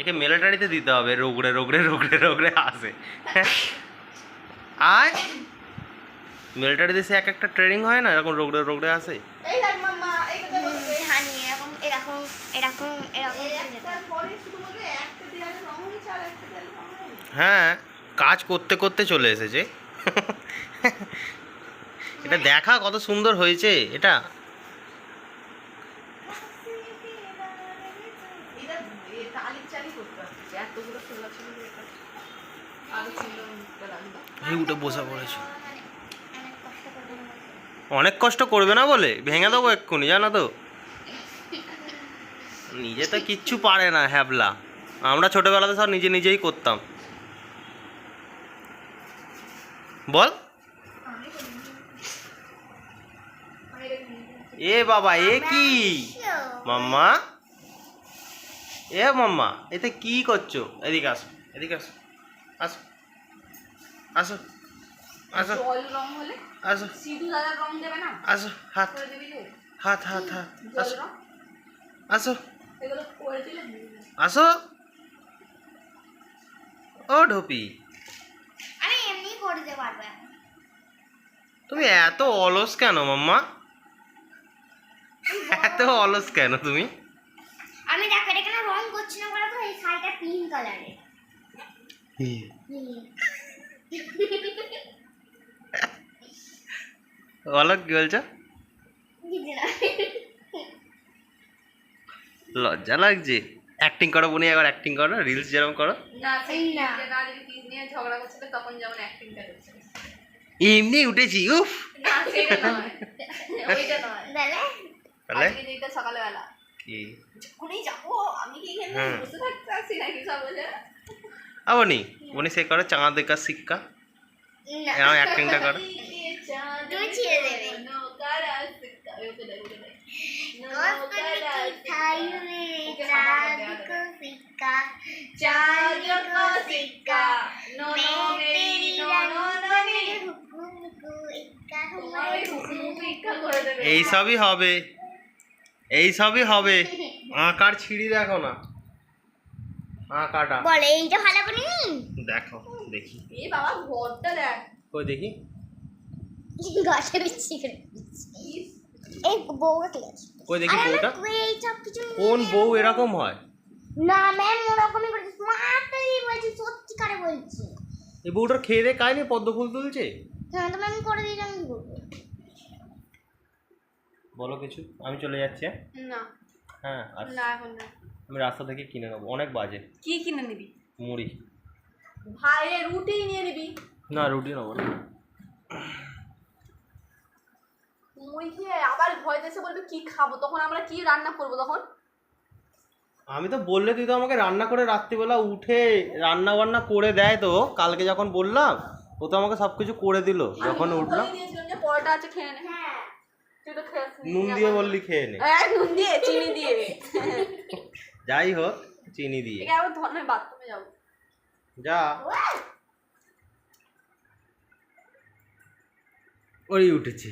একে মিলিটারিতে দিতে হবে। রোগড়ে রোগড়ে রোগড়ে রোগড়ে আসে। আয়। মিলিটারিতে সে এক একটা ট্রেনিং হয় না? এরকম রোগড়ে রোগড়ে আসে এই দেখ মাম্মা এই কথা বলবে হানি এরকম এরকম এরকম এরকম এই একটার পরে শুধু বলবে একটা দেয়ালে রং হয়েছে আর একটা দেয়ালে রং হয়নি। হ্যাঁ কাজ করতে করতে চলে এসেছে। এটা দেখা কত সুন্দর হয়েছে এটা। উঠে বসে পড়েছে অনেক কষ্ট করবে না বলে। অনেক কষ্ট করবে না বলে? ভেঙে দেবো এক্ষুনি জানো তো? নিজে তো কিচ্ছু পারে না হ্যাবলা। আমরা ছোটবেলাতে সব নিজে নিজেই করতাম। বল। এ বাবা এ কি? মাম্মা। এ মাম্মা এতে কি করছ? এদিকে আসো এদিকে আসো আসো আসো আসো আসো। আসো হাত হাত হাত হাত আসো। আসো। এগুলো করে দিলে যাবে। আসো। ও ঢোপি। আমি এমনি করে দিতে পারব। তুমি এত অলস কেন মাম্মা? এত অলস কেন তুমি? আমি দেখো এটা কেন রং করছি না বলো তো? এই শাড়িটা পিঙ্ক কালারের বলো কি বলছো বুঝি না লজ্জা লাগছে। অ্যাক্টিং করো বনি একবার অ্যাক্টিং করো রিলস যেরকম করো। এমনি উঠেছি উফ। না সেটা নয়। ওইটা নয়। তাহলে তাহলে আজকে যেটা সকালবেলা। কি? যখনই যাব আমি কি এখানে বসে থাকতে পারছি নাকি সব বলে আবনি বনি সে করো চাঁদ দেখা শিক্ষা অ্যাক্টিংটা করো। এই সবই হবে। এই সবই হবে। আঁকার ছিঁড়ি দেখো না। আঁকাটা বলে এইটা ভালো করে নি দেখো দেখি। এই বাবা ঘরটা দেখ। কই দেখি? গসে বিচ্ছি করে এই বউটা আছে কই দেখি বউটা? কোন বউ এরকম হয়? না ম্যাম ওরকমই করেছে স্মার্টলি বলছি সত্যি করে বলছি। এই বউটার খেয়ে দিয়ে কায়নি পদ্ম ফুল তুলছে? হ্যাঁ তো ম্যাম করে দিয়েছি আমি করব বলো কিছু আমি চলে যাচ্ছি হ্যাঁ? না। হ্যাঁ আর না এখন না। আমি রাস্তা থেকে কিনে নেব অনেক বাজে। কি কিনে নিবি? মুড়ি। ভাইয়ের রুটি নিয়ে নিবি? না রুটি নেব না। মুই খেয়ে ভয় দেশে বলবি কি খাব? তখন আমরা কি রান্না করব তখন? আমি তো বললে তুই তো আমাকে রান্না করে রাত্রিবেলা উঠে রান্না বান্না করে দেয় তো। কালকে যখন বললাম ও তো আমাকে সব কিছু করে দিল। যখন উঠলাম পরোটা আছে খেয়ে নে। হ্যাঁ। নুন দিয়ে বললি খেয়ে নে। হ্যাঁ নুন দিয়ে চিনি দিয়ে। যাই হোক চিনি দিয়ে। আবার ধর্মের বাথরুমে যাব। যা। ওই উঠেছে।